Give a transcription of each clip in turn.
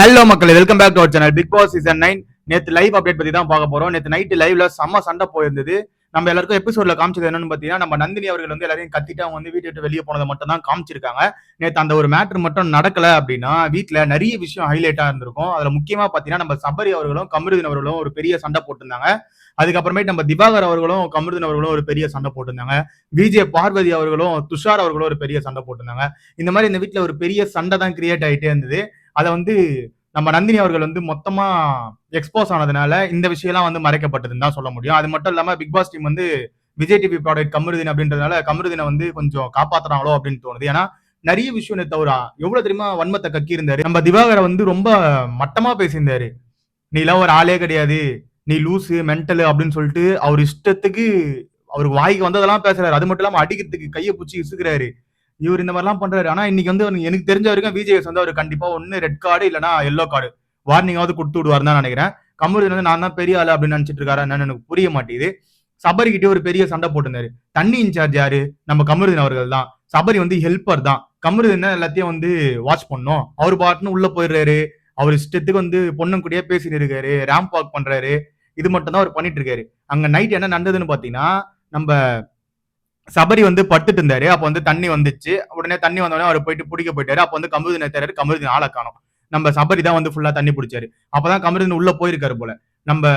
Hello மக்களே welcome back to our channel big boss season nine நேத்து live update பத்தி தான் பார்க்க போறோம். நேத்து நைட் லைவ்ல செம்ம சண்டை போயிருந்தது. நம்ம எல்லாருக்கும் எபிசோட்ல காமிச்சது என்னன்னு பாத்தீங்கன்னா நம்ம நந்தினி அவர்கள் வந்து எல்லாரையும் கத்திட்டு அவங்க வந்து வீட்டை விட்டு வெளியே போனதை மட்டும் தான் காமிச்சிருக்காங்க. நேற்று அந்த ஒரு மேட்ரு மட்டும் நடக்கல அப்படின்னா வீட்டுல நிறைய விஷயம் ஹைலைட்டா இருந்திருக்கும். அதுல முக்கியமா பாத்தீங்கன்னா நம்ம சபரி அவர்களும் கமருதீன் அவர்களும் ஒரு பெரிய சண்டை போட்டிருந்தாங்க. அதுக்கப்புறமேட்டு நம்ம திவாகர் அவர்களும் கமருதீன் அவர்களும் ஒரு பெரிய சண்டை போட்டிருந்தாங்க. விஜய் பார்வதி அவர்களும் துஷார் அவர்களும் ஒரு பெரிய சண்டை போட்டிருந்தாங்க. இந்த மாதிரி இந்த வீட்டுல ஒரு பெரிய சண்டை தான் கிரியேட் ஆயிட்டே இருந்தது. அதை வந்து நம்ம நந்தினி அவர்கள் வந்து மொத்தமா எக்ஸ்போஸ் ஆனதுனால இந்த விஷயம்லாம் வந்து மறைக்கப்பட்டதுன்னு தான் சொல்ல முடியும். அது மட்டும் இல்லாம பிக் பாஸ் டீம் வந்து விஜய் டிவி ப்ராடக்ட் கமருதீன் அப்படின்றதுனால கமருதீனை வந்து கொஞ்சம் காப்பாத்துறாங்களோ அப்படின்னு தோணுது. ஏன்னா நிறைய விஷயம் தவிர எவ்வளவு தெரியுமா? வன்மத்தை கக்கி இருந்தாரு நம்ம திவாகரை வந்து ரொம்ப மட்டமா பேசியிருந்தாரு. நீ எல்லாம் ஒரு ஆளே கிடையாது. நீ லூசு மென்டலு அப்படின்னு சொல்லிட்டு அவர் இஷ்டத்துக்கு அவருக்கு வாய்க்கு வந்ததெல்லாம் பேசுறாரு. அது மட்டும் இல்லாம அடிக்கிறதுக்கு கையை பிடிச்சி இசுக்கிறாரு. இவர் இந்த மாதிரிலாம் பண்றாரு. ஆனா இன்னைக்கு வந்து எனக்கு தெரிஞ்ச வரைக்கும் விஜேஎஸ் வந்து அவர் கண்டிப்பா ஒன்னு ரெட் கார்டு இல்லனா எல்லோ கார்டு வார்னிங்காவது கொடுத்து விடுவார் தான் நினைக்கிறேன். கமருதீன் வந்து நான் தான் பெரிய ஆளு அப்படின்னு நினைச்சிட்டு இருக்காரு என்னன்னு எனக்கு புரிய மாட்டேங்குது. சபரிக்கிட்டே ஒரு பெரிய சண்டை போட்டிருந்தாரு. தண்ணி இன்சார்ஜ் யாரு? நம்ம கமருதீன் அவர்கள் தான். சபரி வந்து ஹெல்ப்பர் தான். கமருதீன் எல்லாத்தையும் வந்து வாட்ச் பண்ணோம். அவர் பாட்டுன்னு உள்ள போயிடுறாரு. அவர் இஷ்டத்துக்கு வந்து பொண்ணும் கூடயே பேசிட்டு இருக்காரு. ரேம்ப் வாக் பண்றாரு. இது மட்டும் தான் அவர் பண்ணிட்டு இருக்காரு. அங்க நைட் என்ன நடந்ததுன்னு பாத்தீங்கன்னா நம்ம சபரி வந்து படுத்துட்டு இருந்தாரு. அப்ப வந்து தண்ணி வந்துச்சு. உடனே தண்ணி வந்தோடனே அவர் போயிட்டு பிடிக்க போயிட்டாரு. அப்ப வந்து கமருதன் எடுத்தாரு கமருதீன் ஆளை காணும். நம்ம சபரி தான் வந்து ஃபுல்லா தண்ணி பிடிச்சாரு. அப்பதான் கமருதீன் உள்ள போயிருக்காரு போல. நம்ம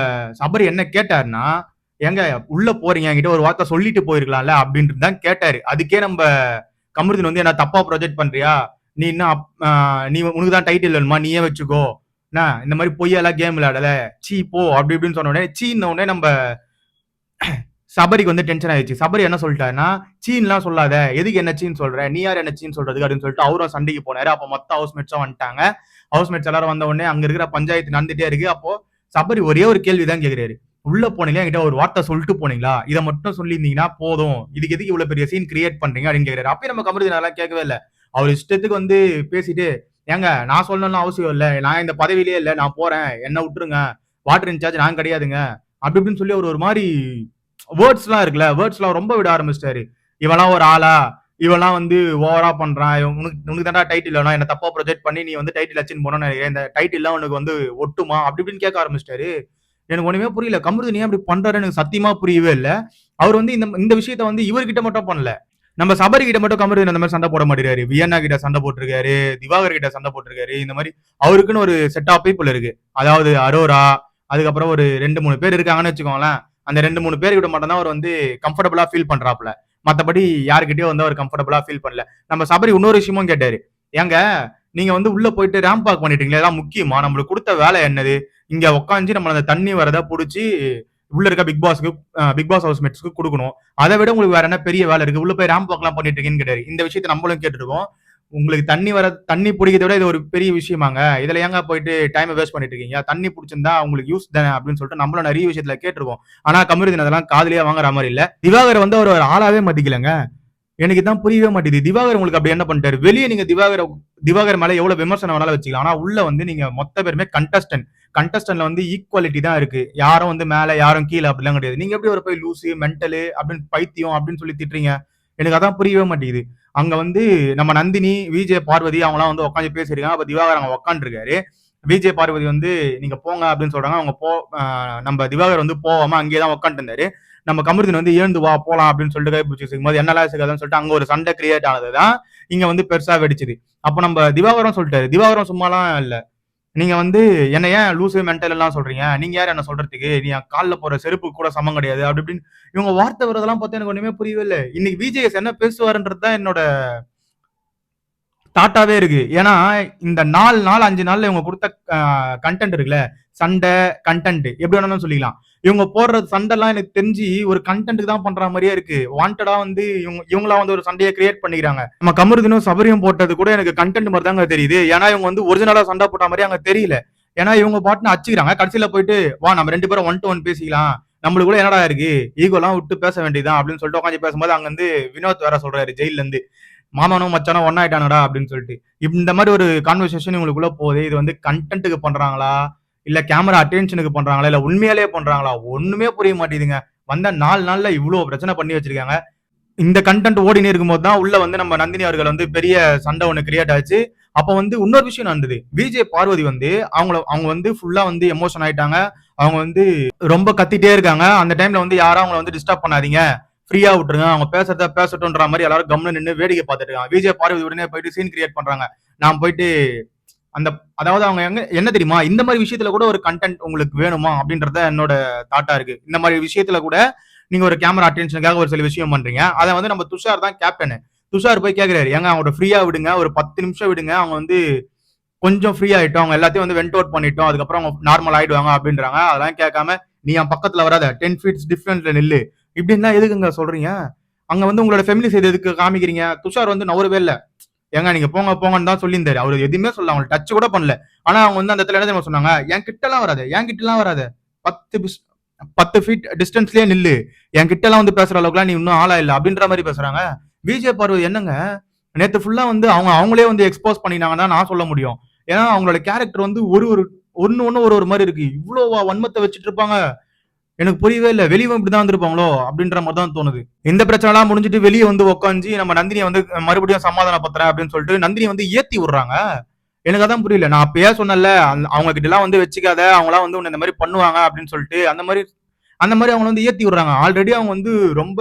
சபரி என்ன கேட்டாருன்னா ஏங்க உள்ள போறீங்க. என்கிட்ட ஒரு வார்த்தை சொல்லிட்டு போயிருக்கலாம்ல? அப்படின்ட்டு தான் கேட்டாரு. அதுக்கே நம்ம கமருதீன் வந்து என்ன தப்பா ப்ரொஜெக்ட் பண்றியா? நீ என்ன அப்- நீ உனக்கு தான் டைட்டில் வேணுமா? நீயே வச்சுக்கோ. என்ன இந்த மாதிரி பொய்யெல்லாம் கேம் விளையாடல. சீ போ. அப்படி இப்படின்னு சொன்ன உடனே சீன்ன உடனே நம்ம சபரிக்கு வந்து டென்ஷன் ஆயிடுச்சு. சபரி என்ன சொல்லிட்டாருன்னா சீன்லாம் சொல்லாத எதுக்கு என்ன சீன் சொல்ற நீ யார் என்ன சீன் சொல்றதுக்கு அப்படின்னு சொல்லிட்டு அவரும் சண்டைக்கு போனாரு. அப்போ மொத்த ஹவுஸ்மேட்ஸும் வந்துட்டாங்க. ஹவுஸ்மேட்ஸ் எல்லாரும் வந்த உடனே அங்க இருக்கிற பஞ்சாயத்து நடந்துட்டே இருக்கு. அப்போ சபரி ஒரே ஒரு கேள்வி தான் கேக்குறாரு. உள்ள போனீங்களா? என்கிட்ட ஒரு வார்த்தை சொல்லிட்டு போனீங்களா? இதை மட்டும் சொல்லியிருந்தீங்கன்னா போதும். இதுக்கு எதுக்கு இவ்வளவு பெரிய சீன் கிரியேட் பண்றீங்க அப்படின்னு கேக்குறாரு. அப்பயும் நம்ம கமருதீன் நல்லா கேட்கவே இல்லை. அவர் இஷ்டத்துக்கு வந்து பேசிட்டு ஏங்க நான் சொல்லணும்னு அவசியம் இல்லை. நான் இந்த பதவியிலே இல்லை. நான் போறேன். என்ன விட்டுருங்க. வாட்டர் இன்சார்ஜ் நான் கிடையாதுங்க. அப்படி இப்படின்னு சொல்லி அவர் ஒரு மாதிரி வேர்ட்ஸ்லாம் இருக்குல்ல வேர்ட்ஸ்லாம் ரொம்ப விட ஆரம்பிச்சிட்டாரு. இவெல்லாம் ஒரு ஆளா? இவெல்லாம் வந்து ஓவரா பண்றான். உனக்கு உனக்கு தான்டா டைட்டில் வேணும். என்ன தப்பா ப்ரொஜெக்ட் பண்ணி நீ வந்து டைட்டில் அச்சின் போனோன்னு நினைக்கிறேன். இந்த டைட்டில்லாம் உனக்கு வந்து ஒட்டுமா? அப்படி இப்படின்னு கேட்க ஆரம்பிச்சிட்டாரு. எனக்கு ஒண்ணுமே புரியல. கமருது நீ அப்படி பண்றாரு எனக்கு சத்தியமா புரியவே இல்லை. அவர் வந்து இந்த இந்த விஷயத்த வந்து இவர்கிட்ட மட்டும் பண்ணல. நம்ம சபரி கிட்ட மட்டும் கமருதீன் அந்த மாதிரி சண்டை போட மாட்டேறாரு. வியன்னா கிட்ட சண்டை போட்டிருக்காரு. திவாகர் கிட்ட சண்டை போட்டிருக்காரு. இந்த மாதிரி அவருக்குன்னு ஒரு செட் ஆஃப் பீப்புள் இருக்கு. அதாவது அரோரா அதுக்கப்புறம் ஒரு ரெண்டு மூணு பேர் இருக்காங்கன்னு வச்சுக்கோங்களேன். அந்த ரெண்டு மூணு பேர்கிட்ட மட்டும் தான் அவர் வந்து கம்ஃபர்டபுளா ஃபீல் பண்றாப்ல மற்றபடி யாருக்கிட்டயோ வந்து அவர் கம்ஃபர்டபுளா ஃபீல் பண்ணல. நம்ம சபரி இன்னொரு விஷயமும் கேட்டாரு. ஏங்க நீங்க வந்து உள்ள போயிட்டு ரேம்ப் வாக் பண்ணிட்டீங்களா இதெல்லாம் முக்கியமா? நம்மளுக்கு கொடுத்த வேலை என்னது? இங்க உட்காந்து நம்ம அந்த தண்ணி வரத புடிச்சு உள்ள இருக்க பிக் பாஸ்க்கு பிக் பாஸ் ஹவுஸ் மேட்ஸ்க்கு கொடுக்கணும். அதை விட உங்களுக்கு வேற என்ன பெரிய வேலை இருக்கு? உள்ள போய் ரேம்ப் வாக்லாம் பண்ணிட்டு இருக்கீங்கன்னு கேட்டாரு. இந்த விஷயத்தை நம்மளும் கேட்டுருக்கோம். உங்களுக்கு தண்ணி வர தண்ணி பிடிக்கிறத விட இது ஒரு பெரிய விஷயமாங்க. இதுல ஏங்க போயிட்டு டைமை வேஸ்ட் பண்ணிட்டு இருக்கீங்க தண்ணி பிடிச்சிருந்தா உங்களுக்கு யூஸ் தானே அப்படின்னு சொல்லிட்டு நம்மளும் நிறைய விஷயத்துல கேட்டிருக்கோம். ஆனா கமருதீன் அதெல்லாம் காதலியா வாங்குற மாதிரி இல்ல. திவாகர் வந்து அவர் ஒரு ஆளாவே மதிக்கலங்க எனக்கு தான் புரியவே மாட்டேங்குது திவாகர் உங்களுக்கு அப்படி என்ன பண்ணிட்டாரு? வெளியே நீங்க திவாகர் திவாகர் மேல எவ்வளவு விமர்சனம் வேணாலும் வச்சுக்கலாம். ஆனா உள்ள வந்து நீங்க மொத்த பேருமே கண்டஸ்டன்ட் கண்டஸ்டன்ட்ல வந்து ஈக்குவாலிட்டி தான் இருக்கு. யாரும் வந்து மேல யாரும் கீழே அப்படிலாம் கிடையாது. நீங்க எப்படி ஒரு போய் லூசு மென்டலு அப்படின்னு பைத்தியம் அப்படின்னு சொல்லி திட்டுறீங்க? எனக்கு அதான் புரியவே மாட்டேங்குது. அங்க வந்து நம்ம நந்தினி விஜய் பார்வதி அவங்கலாம் வந்து உட்காந்து பேசியிருக்காங்க. அப்ப திவாகர் அங்க உட்காந்துருக்காரு விஜய் பார்வதி வந்து நீங்க போங்க அப்படின்னு சொல்றாங்க. அவங்க போ நம்ம திவாகர் வந்து போகாம அங்கேயே தான் உட்காந்துட்டு இருந்தாரு நம்ம கமிருதன் வந்து எழுந்து வா போலாம் அப்படின்னு சொல்லிட்டு கை பிடிச்சி என்னெல்லாம் என்னலாம் சேர்க்காதுன்னு சொல்லிட்டு அங்க ஒரு சண்டை கிரியேட் ஆனதுதான் இங்க வந்து பெருசா வெடிச்சது. அப்ப நம்ம திவாகரம் சொல்லிட்டாரு. திவாகரம் சும்மாலாம் இல்லை. நீங்க வந்து என்ன ஏன் லூசு மென்டல் எல்லாம் சொல்றீங்க? நீங்க யார் என்ன சொல்றதுக்கு? நீ காலில் போற செருப்பு கூட சமம் கிடையாது அப்படி இப்படின்னு இவங்க வார்த்தை வரதெல்லாம் பார்த்தா எனக்கு ஒண்ணுமே புரியவே இல்லை. இன்னைக்கு பிஜேஎஸ் என்ன பேசுவாருன்றது தான் என்னோட தாட்டாவே இருக்கு. ஏன்னா இந்த நாலு நாள் அஞ்சு நாள்ல இவங்க கொடுத்த கண்டென்ட் இருக்குல்ல சண்டை கண்டென்ட் எப்படி வேணாலும் சொல்லிக்கலாம். இவங்க போடுற சண்டைலாம் எனக்கு தெரிஞ்சு ஒரு கண்டென்ட் தான் பண்ற மாதிரியே இருக்கு. வாண்டடா வந்து இவங்க இவங்களா வந்து ஒரு சண்டையை கிரியேட் பண்ணிக்கிறாங்க. நம்ம கமருதினும் சபரியும் போட்டது கூட எனக்கு கண்டென்ட் மாதிரி தாங்க தெரியுது. ஏன்னா இவங்க வந்து ஒரிஜினலா சண்டை போட்ட மாதிரி அங்க தெரியல. ஏன்னா இவங்க பாட்டுன்னு அச்சுக்கிறாங்க கடைசியில போயிட்டு வா நம்ம ரெண்டு பேரும் ஒன் டு ஒன் பேசிக்கலாம். நம்மளுக்கு கூட என்னடா இருக்கு? ஈகோலாம் விட்டு பேச வேண்டியதான் அப்படின்னு சொல்லிட்டு உட்காந்து பேசும்போது அங்க வந்து வினோத் வேற சொல்றாரு ஜெயில இருந்து. மாமனும் மச்சானும் ஒன்னாயிட்டானடா அப்படின்னு சொல்லிட்டு. இந்த மாதிரி ஒரு கான்வர்சேஷன் இவங்களுக்குள்ள போகுது. இது வந்து கண்டென்ட்டுக்கு பண்றாங்களா? இல்ல கேமரா அட்டென்ஷனுக்கு பண்றாங்களா? இல்ல உண்மையாலே பண்றாங்களா? ஒண்ணுமே புரிய மாட்டேங்குதுங்க. வந்த நாலு நாள்ல இவ்வளவு பிரச்சனை பண்ணி வச்சிருக்காங்க. இந்த கண்டென்ட் ஓடினே இருக்கும்போது தான் உள்ள வந்து நம்ம நந்தினி அவர்கள் வந்து பெரிய சண்டை ஒண்ணு கிரியேட் ஆச்சு. அப்ப வந்து இன்னொரு விஷயம் நடந்தது. விஜய் பார்வதி வந்து அவங்கள அவங்க வந்து ஃபுல்லா வந்து எமோஷன் ஆயிட்டாங்க. அவங்க வந்து ரொம்ப கத்திட்டே இருக்காங்க. அந்த டைம்ல வந்து யாரும் அவங்கள வந்து டிஸ்டர்ப் பண்ணாதீங்க. ஃப்ரீயா விட்டுருங்க. அவங்க பேசுறத பேசட்டும்ன்ற மாதிரி எல்லாரும் கம்னு நின்று வேடிக்கை பார்த்துட்டு இருக்காங்க. விஜய் பார்வதி உடனே போயிட்டு சீன் கிரியேட் பண்றாங்க. நான் போயிட்டு அந்த அதாவது அவங்க எங்க என்ன தெரியுமா? இந்த மாதிரி விஷயத்துல கூட ஒரு கண்டென்ட் உங்களுக்கு வேணுமா? அப்படின்றத என்னோட தாட்டா இருக்கு. இந்த மாதிரி விஷயத்துல கூட நீங்க ஒரு கேமரா அட்டென்ஷனுக்காக ஒரு சில விஷயம் பண்றீங்க. அதை வந்து நம்ம துஷார் தான் கேப்டனு துஷார் போய் கேட்கிறாரு ஏங்க அவங்களோட ஃப்ரீயா விடுங்க. ஒரு பத்து நிமிஷம் விடுங்க. அவங்க வந்து கொஞ்சம் ஃப்ரீ ஆயிட்டோம். அவங்க எல்லாத்தையும் வந்து வெண்ட் அவுட் பண்ணிட்டோம். அதுக்கப்புறம் அவங்க நார்மல் ஆயிடுவாங்க அப்படின்றாங்க. அதெல்லாம் கேட்காம நீ என் பக்கத்துல வராத. டென் ஃபீட்ஸ் டிஃபரன்ஸ்ல நில்லு. இப்படின்னா எதுக்குங்க சொல்றீங்க? அங்க வந்து உங்களோட ஃபேமிலி சைடு எதுக்கு காமிக்கிறீங்க? துஷார் வந்து நவரவே இல்லை. ஏங்க நீங்க போங்க போங்கன்னு தான் சொல்லியிருந்தாரு. அவர் எதுவுமே சொல்ல அவங்க டச் கூட பண்ணல. ஆனா அவங்க வந்து அந்த இடத்துல என்ன தெரியுமா சொன்னாங்க? என் கிட்ட எல்லாம் வராது. என் கிட்ட எல்லாம் வராது பத்து பத்து ஃபீட் டிஸ்டன்ஸ்லயே நில்லு. என் கிட்ட எல்லாம் வந்து பேசுற அளவுக்குலாம் நீ இன்னும் ஆளா இல்ல அப்படின்ற மாதிரி பேசுறாங்க. விஜய் பார்வதி என்னங்க? நேத்து ஃபுல்லா வந்து அவங்க அவங்களே வந்து எக்ஸ்போஸ் பண்ணினாங்கன்னா நான் சொல்ல முடியும். ஏன்னா அவங்களோட கேரக்டர் வந்து ஒரு ஒரு ஒன்னு ஒன்னு ஒரு ஒரு மாதிரி இருக்கு. இவ்வளோ வன்மத்தை வச்சுட்டு இருப்பாங்க. எனக்கு புரியவே இல்லை. வெளியே இப்படிதான் வந்திருப்பாங்களோ? அப்படின்ற மாதிரி தான் தோணுது. இந்த பிரச்சனைலாம் முடிஞ்சிட்டு வெளியே வந்து உட்காந்து நம்ம நந்தினியை வந்து மறுபடியும் சமாதானப்படுத்துறேன் அப்படின்னு சொல்லிட்டு நந்தினி வந்து ஏத்தி விடுறாங்க. எனக்கு அதான் புரியல. நான் அப்பயே சொன்னேன்ல அவங்க கிட்ட எல்லாம் வந்து வச்சுக்காத. அவங்களாம் வந்து உன்னை இந்த மாதிரி பண்ணுவாங்க அப்படின்னு சொல்லிட்டு அந்த மாதிரி அந்த மாதிரி அவங்க வந்து ஏத்தி விடுறாங்க. ஆல்ரெடி அவங்க வந்து ரொம்ப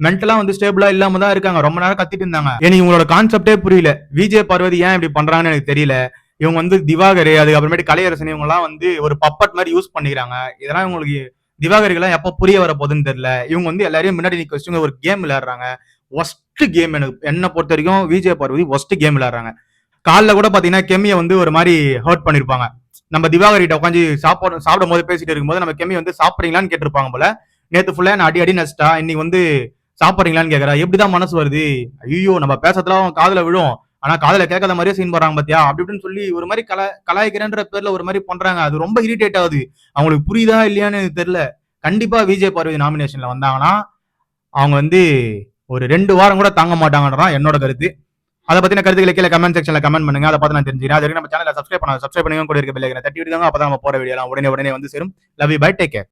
மென்டலா வந்து ஸ்டேபிளா இல்லாம தான் இருக்காங்க. ரொம்ப நேரம் கத்திட்டு இருந்தாங்க. எனக்கு இவங்களோட கான்செப்டே புரியல. விஜய் பார்வதி ஏன் இப்படி பண்றாங்கன்னு எனக்கு தெரியல. இவங்க வந்து திவாகர் அதுக்கப்புறமேட்டு கலையரசன் இவங்க எல்லாம் வந்து ஒரு பப்பட் மாதிரி யூஸ் பண்ணிக்கிறாங்க. இதெல்லாம் இவங்களுக்கு திவாகருக்கெல்லாம் எப்போ புரிய வர போகுதுன்னு தெரியல. இவங்க வந்து எல்லாரையும் முன்னாடி நிக்க வச்சு ஒரு கேம் விளையாடுறாங்க. ஒஸ்ட் கேம் எனக்கு என்னை பொறுத்த வரைக்கும் விஜய் பார்வதி ஒஸ்ட் கேம் விளையாடுறாங்க. காலைல கூட பார்த்தீங்கன்னா கெமியை வந்து ஒரு மாதிரி ஹர்ட் பண்ணியிருப்பாங்க நம்ம திவாகர்கிட்ட உட்காந்து சாப்பாடு சாப்பிடும் போது பேசிட்டு இருக்கும்போது நம்ம கெமி வந்து சாப்பிட்றீங்களான்னு கேட்டிருப்பாங்க போல. நேற்று ஃபுல்லாக நான் அடி அடி நச்சிட்டா இன்னைக்கு வந்து சாப்பிட்றீங்களான்னு கேட்குறா எப்படிதான் மனசு வருது? ஐயோ நம்ம பேசுறதுலாம் அவன் விழும். ஆனா காதல கேட்காத மாதிரியே சீன் போறாங்க பாத்தியா? அப்படி இப்படின்னு சொல்லி ஒரு மாதிரி கலா கலாய்க்கிறேன்ற பேர்ல ஒரு மாதிரி பண்றாங்க. அது ரொம்ப இரிட்டேட் ஆகுது. அவங்களுக்கு புரியுதா இல்லையான்னு தெரியல. கண்டிப்பா விஜய் பார்வதி நாமினேஷன்ல வந்தாங்கன்னா அவங்க வந்து ஒரு ரெண்டு வாரம் கூட தாங்க மாட்டாங்கன்றான் என்னோட கருத்து. அதை பத்தின கருத்துக்களை கீழே கமெண்ட் செக்ஷன்ல கமெண்ட் பண்ணுங்க. அதை பார்த்து நான் தெரிஞ்சுக்கிறேன். அது வரைக்கும் நம்ம சேனலை சப்ஸ்கிரைப் பண்ண சப்ஸ்கிரைப் பண்ணுங்க கூட இருக்க பிள்ளைங்க தட்டி விடுங்க. அப்பதான் நம்ம போற வீடியோ உடனே உடனே வந்து சேரும். Love you bye take care